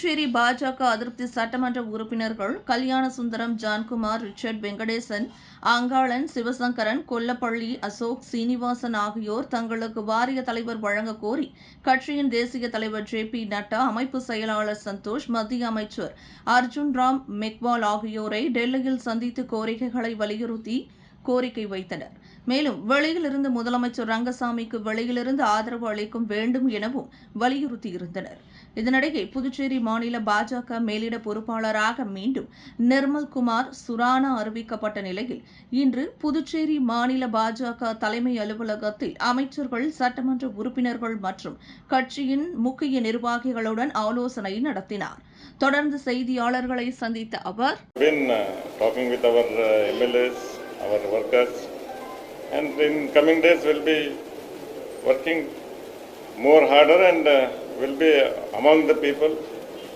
புதுச்சேரி பாஜக அதிருப்தி சட்டமன்ற உறுப்பினர்கள் கல்யாண சுந்தரம் ஜான்குமார் ரிச்சர்ட் வெங்கடேசன் அங்காளன் சிவசங்கரன் கொல்லப்பள்ளி அசோக் சீனிவாசன் ஆகியோர் தங்களுக்கு வாரிய தலைவர் வழங்க கோரி கட்சியின் தேசிய தலைவர் ஜே பி நட்டா அமைப்பு செயலாளர் சந்தோஷ் மத்திய அமைச்சர் அர்ஜுன் ராம் மெக்வால் ஆகியோரை டெல்லியில் சந்தித்து கோரிக்கைகளை வலியுறுத்தி கோரிக்கை வைத்தனர். மேலும் வெளியிலிருந்து முதலமைச்சர் ரங்கசாமிக்கு வெளியிலிருந்து ஆதரவு அளிக்கும் வேண்டும் எனவும் வலியுறுத்தியிருந்தனர். இதனிடையே புதுச்சேரி மாநில பாஜக மேலிட பொறுப்பாளராக மீண்டும் நிர்மல் குமார் சுரானா அறிவிக்கப்பட்ட நிலையில் இன்று புதுச்சேரி மாநில பாஜக தலைமை அலுவலகத்தில் அமைச்சர்கள் சட்டமன்ற உறுப்பினர்கள் மற்றும் கட்சியின் முக்கிய நிர்வாகிகளுடன் ஆலோசனை நடத்தினார். தொடர்ந்து செய்தியாளர்களை சந்தித்த அவர் been talking with our workers, and in coming days we'll be working more harder and uh, will be among the people.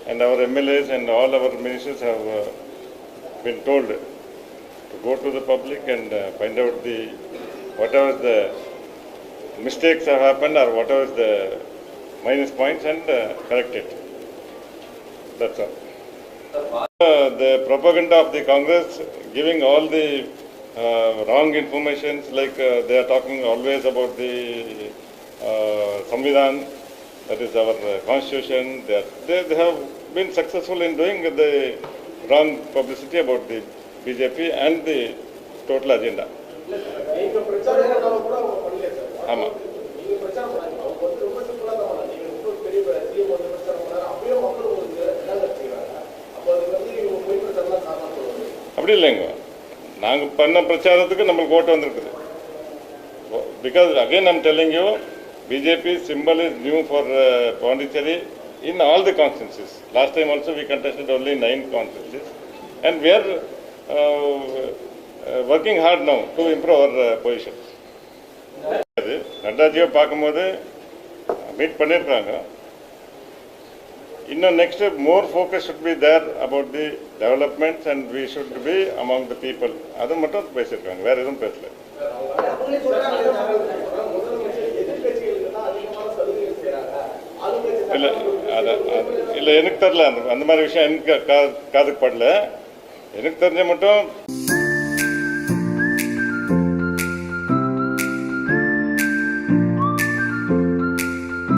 And our MLAs and all our ministers have uh, been told to go to the public and uh, find out the whatever the mistakes have happened or whatever is the minus points and uh, correct it. That's all. Uh, the propaganda of the Congress giving all the wrong informations, like uh, they are talking always about the uh, Samvidhan, that is our uh, constitution. They, are, they, they have been successful in doing the wrong publicity about the BJP and the total agenda. நீங்க பிரச்சாரம் பண்ணாலும் கூட அவங்க பண்ணல sir ஆமாம் நீங்க பிரச்சாரம் பண்ணாங்க அவங்க வந்து விமர்சனம் பண்ணாத பண்ணலாம் நீங்க ரொம்ப பெரிய சிஎம் வந்து பிரச்சாரம் பண்ணாரு அப்பயும் மக்கள் உங்களுக்கு நிராகரிச்சு செய்வாங்க அப்போ அது வந்து இவங்க பொய் பிரச்சாரம் தான் காரணம் சொல்லுவாங்க அப்படி இல்லைங்க நாங்கள் பண்ண பிரச்சாரத்துக்கு நம்மளுக்கு ஓட்டு வந்திருக்குது. Because again I'm telling you BJP simple is new for Pondicherry in all the constituencies last time also we contested only nine constituencies and we are working hard now to improve our position நட்டாஜியை பார்க்கும்போது meet பண்ணியிருக்காங்க இன்னும் next more focus should be there about the developments and we should be among the people அது மட்டும் பேசியிருக்காங்க வேறு எதுவும் பேசல. இல்லை அதை அது இல்லை எனக்கு தெரில அந்த அந்த மாதிரி விஷயம் எனக்கு கா காதுக்கு படல. எனக்கு தெரிஞ்ச மட்டும்